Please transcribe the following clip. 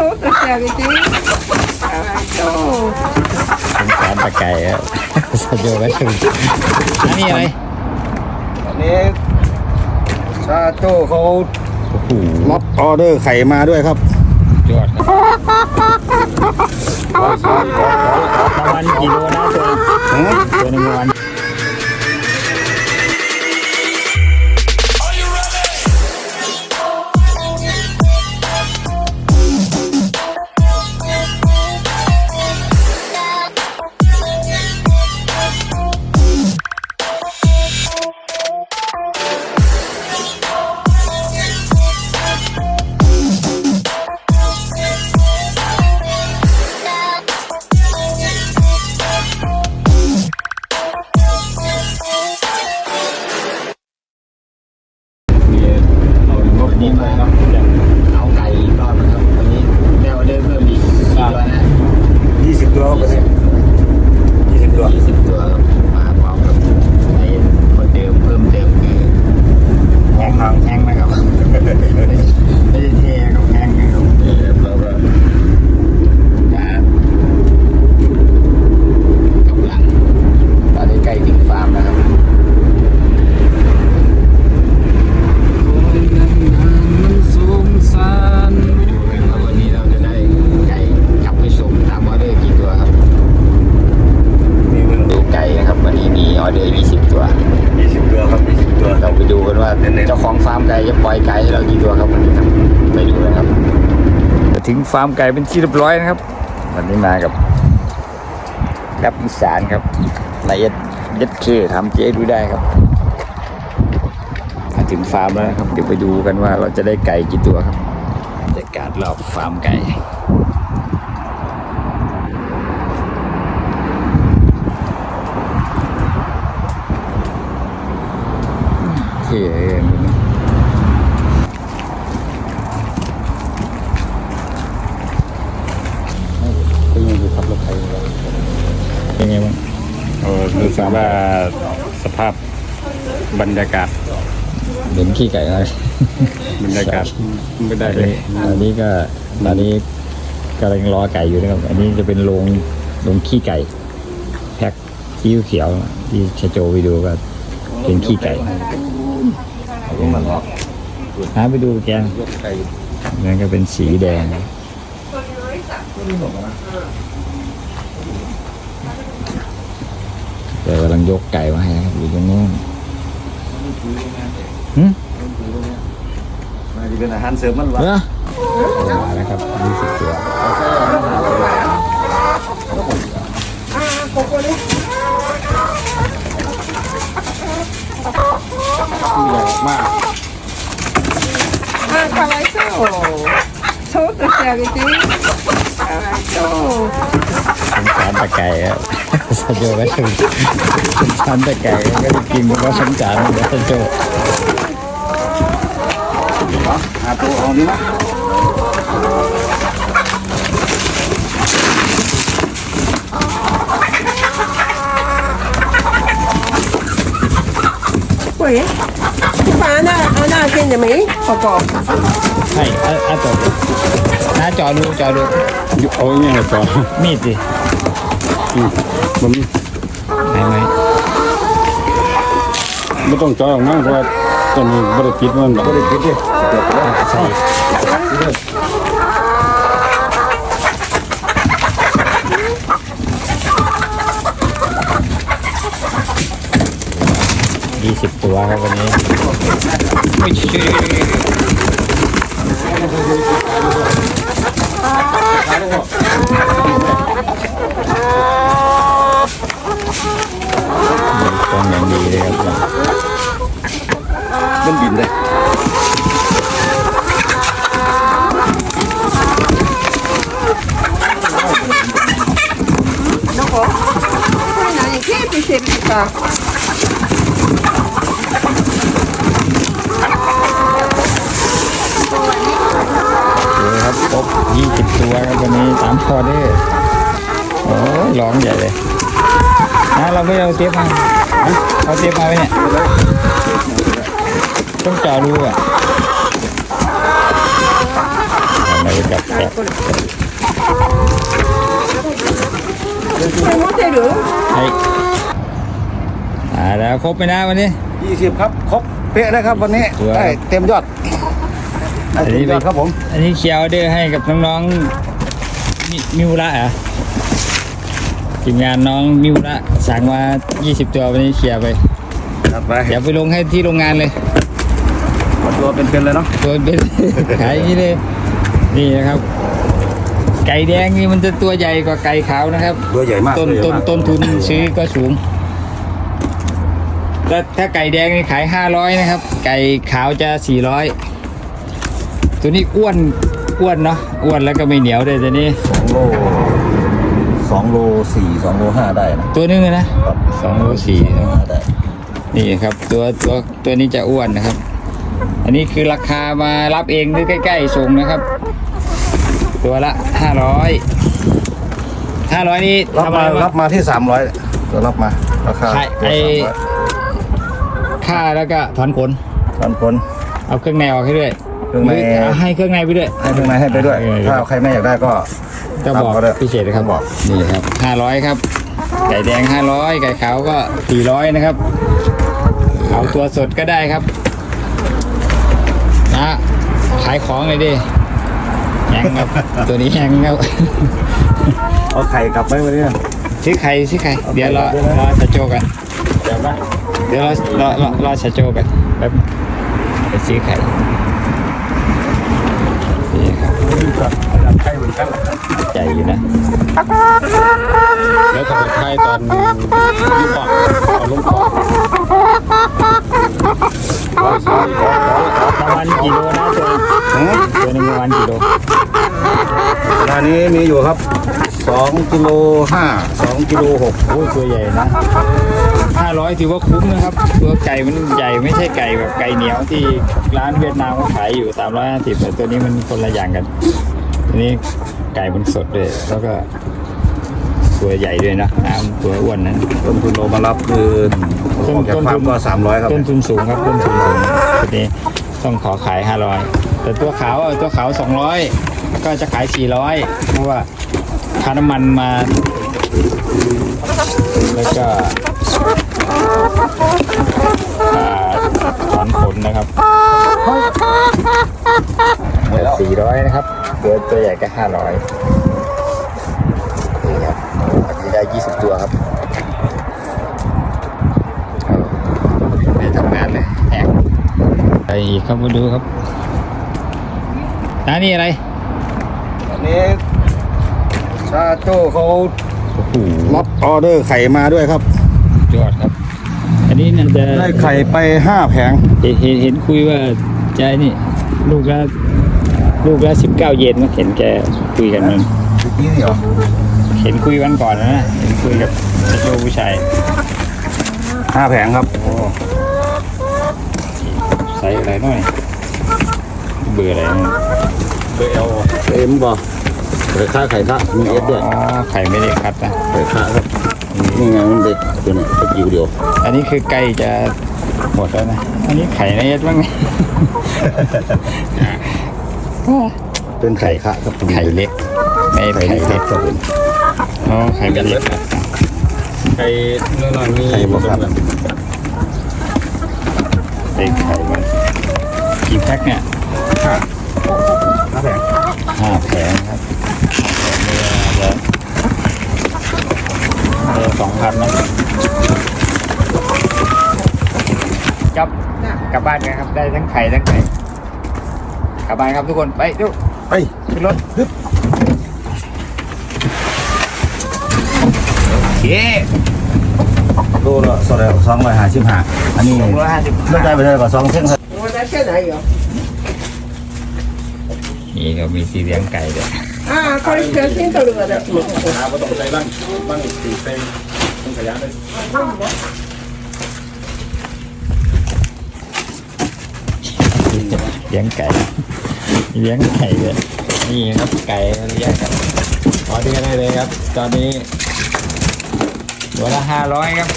told us everything. All right, go. สงสารตะไก่ครับสะเยอะไว้ถึอันนี้อะไรอันนี้ชาโจ้เขาโอ้โหรับออเดอร์ไข่มาด้วยครับยอดครับประมาณกี่โลนะตัวตัวหนึ่งวัน รถนี้มาครับ เอาไก่อีกรอบนะครับวันนี้ได้ออเดอร์เพิ่มอีกกี่ตัวนะ ยี่สิบตัวครับเนี่ยยี่สิบตัว ยี่สิบตัวครับมาพร้อมกับไอ้คนเดิมเพิ่มเติมคือแห้งครับแห้งนะครับไม่ได้เทกับแห้งนะครับ นี่ครับเราก็ จ้ากำลังตอนนี้ใกล้ถึงฟาร์มแล้วครับ มันสูงสัน ไปดูกันว่าวันนี้เราจะได้ไก่กลับไปส่งตามออเดอร์กี่ตัวครับ นี่มัน ดูไก่นะครับ วันนี้มีออเดอร์ 20 ตัว ยี่สิบตัวครับยี่สิบตัว เราไปดูกันว่าเจ้าของฟาร์มไก่จะปล่อยไก่ให้เรากี่ตัวครับวันนี้ครับไปดูกันครับ ถึงฟาร์มไก่เป็นที่เรียบร้อยนะครับ วันนี้มากับแรปอีสานครับนายเอ็ดเอ็ดเคทำเจ๊ดูได้ครับมาถึงฟาร์มแล้วครับ เดี๋ยวไปดูกันว่าเราจะได้ไก่กี่ตัวครับบรรยากาศรอบฟาร์มไก่เท่เลย ว่าสภาพบรรยากาศเห็นขี้ไก่อะไรบรรยากาศไม่ได้เลยอันนี้ก็ตอนนี้กำลังรอไก่อยู่นะครับ อันนี้จะเป็นโรงโรงขี้ไก่ แพ็คซีอิ๊วเขียวที่ชะโจไปดูก็เป็นขี้ไก่หาไปดูแกนยกไก่นั่นก็เป็นสีแดง แต่กำลังยกไก่มาให้นะครับอยู่ตรงนู้นหืม มาจะเป็นอาหารเสริมมันวะ เหรอมาแล้วครับยี่สิบตัว มาก あかわいそうちょっとしてあげてかわいそう ฉันสานตะไก่ครับสโจก็ถึฉันสานตะไก่ก็ได้กินเพราะฉันสงนามันนะสโจหาตัวเอาดีนะเฮ้ย 穴穴開けんでもいいここ ให้อ่ะอ่ะต่อน้าจอดูจอดู เอาอย่างนี้ต่อ มีดสิ อืมมัน ไหนไหม ไม่ต้องจอยออกมาเพราะว่าตอนนี้บริปิดมันแบบ ก็ได้คิดดิเดี๋ยวไปแล้ว ใช่ สิบตัวครับวันนี้ามคอเด้โอ้ร้องใหญ่เลยนะเราไม่เอาเทปมาเอาเทปมาไว้เนี่ยต้องจ่าดูอะไม่จับแตะはいอ่าแล้วครบไหมนะวันนี้ ยี่สิบครับ ครบเป๊ะแล้วครับวันนี้ได้เต็มยอดอันนี้ครับผม อันนี้เคียวเดือร์ให้กับน้องๆ มิมิวระเหรอะทีมงานน้องมิวระสั่งมา 20 ตัววันนี้เคลียร์ไปครับไปเดี๋ยวไปลงให้ที่โรงงานเลยตัวเป็นๆเลยเนาะตัวเป็นขายอย่างนี้เลยนี่นะครับ ไก่แดงนี่มันจะตัวใหญ่กว่าไก่ขาวนะครับ ตัวใหญ่มากต้นตัวใหญ่ต้นมากต้นทุนซื้อก็สูงถ้าถ้าไก่แดงนี่ขาย 500 นะครับ ไก่ขาวจะ 400 ตัวนี้อ้วน อ้วนเนาะอ้วนแล้วก็ไม่เหนียวด้วยตัวนี้สองโลสองโลสี่สองโลห้าได้นะตัวนึงอะนะครับสองโลสี่ได้นี่ครับตัวตัวตัวนี้จะอ้วนนะครับ อันนี้คือราคามารับเองหรือใกล้ๆส่งนะครับ ตัวละห้าร้อยห้าร้อยนี่รับทำอะมาไรรับ้าบงมาที่สามร้อยตัวรับมาราคาใช่ไอ้ค่าแล้วก็ถอนขนพันคนเอาเครื่องในออกให้ด้วย เครื่องในหเอาให้เครื่องในไปด้วย ให้ข้างในให้ไปด้วยเออถ้าใครไม่อยากได้ก็ก็บอกรับได้พิเศษนะครับบอกนี่ครับห้าร้อยครับ ไก่แดงห้าร้อยไก่ขาวก็สี่ร้อยนะครับ เอาตัวสดก็ได้ครับนะขายของเลยดิแยังครับ ตัวนี้แยังครับเอาไข่กลับไปวันนี้ซื้อไข่ซื้อไข่เดี๋ยวรอเอาไข่รอชาโจกันเดี๋ยวนะเดี๋ยวรอรอรอรอชาโจกันแป๊บไปซื้อไข่นี่ ครับไข่เหมือนกันใหญ่อยู่นะ แล้วก็ไปค่ายตอนยี่ปอกเอาลงปอกประมาณกี่โลนะตัวตัวหนึงประมาณกี่โลเวลานี้มีอยู่ครับสองกิโลห้าสองกิโลหกโอ้ยตัวใหญ่นะ ห้าร้อยถือว่าคุ้มนะครับตัวไก่มันใหญ่ไม่ใช่ไก่แบบไก่เหนียวที่ร้านเวียดนามเขาขายอยู่สามร้อยห้าสิบแต่ตัวนี้มันคนละอย่างกันตัวนี้ไก่มันสดเลยแล้วก็ตัวใหญ่ด้วยนะน้ำตัวอ้วนนั้นต้นทุนโลมารับคือต้นออกจากต้นฟาทุร์มนก็สามร้อยครับต้นทุนสูงครับต้นทุนสูงตัวนี้ต้องขอขายห้าร้อยแต่ตัวขาวอะตัวขาวสองร้อยก็จะขายสี่ร้อยเพราะว่าค่าน้ำมันมา แล้วก็อ่า ถอนขนนะครับหมดสี่ร้อยนะครับตัวตัวใหญ่ก็ห้าร้อยนี่ครับอันนี้ได้ยี่สิบตัวครับเอาไม่ทำงานเลยแหกไปอีกครับมาดูครับน้านี่อะไรอันนี้ชาโจ้เขาโอ้โหรับออเดอร์ไข่มาด้วยครับยอดครับอั นนี้น่าจะได้ไข่ไปห้าแผง เห็นเห็นเห็นคุยว่าจะนี่ลูกละลูกละสิบเก้าเยนมาเห็นแกคุยกันมันเมื่อกี้นี่เหรอเห็นคุยวันก่อนนะเห็นคุยกับเจ้าผู้ชายห้าแผงครับใส่อะไรหน่อย เบื่ออะไรเนี่ยเบอร์เอลเอ็มบอกไข่ค่าไข่ค่ามีเอสด้วยอ๋อไข่ไม่ได้คัดนะไข่ค่าครับ นี่ไงมันเด็กตัวเนี้ตะกิ้วเดียวอันนี้คือไก่จะหมดแล้วนะ อันนี้ไข่ในเอ็ดบ้างไหมเป็นไข่ค่าครับไข่เล็กไม่ไข่ไข่เล็กคเล็รับกครับผมอ๋อไข่เป็นเล็กนะไข่เนื้อหน่อยมีไข่บ่ครับเป็นไข่มันกี่แพ็คเนี่ยห้าแผงห้าแผงครับห้าแผงเนี่ยจะ สองพันนะจับกลับบ้านนะครับ ได้ทั้งไข่ทั้งไข่กลับบ้านครับทุกคนไปดูไปขึ้นรถโอเคโลละสองร้อยสองร้อยห้าสิบห้าอันนี้ร้อยห้าสิบรถได้ไปเลยกว่าสองเส้นครับได้แค่ไหนเหรอนี่เรามีสีเลี้ยงไก่ด้วยอ่าคอลิเจนตัวเรือเดอ่หมาประตูใจบ้างบ้างสีเต็น ขยันเลยเลี้ยงไก่ เลี้ยงไก่เลยนี่ครับไก่เลี้ยงครับขอเดือนได้เลยครับ ตอนนี้ตัวละห้าร้อยครับ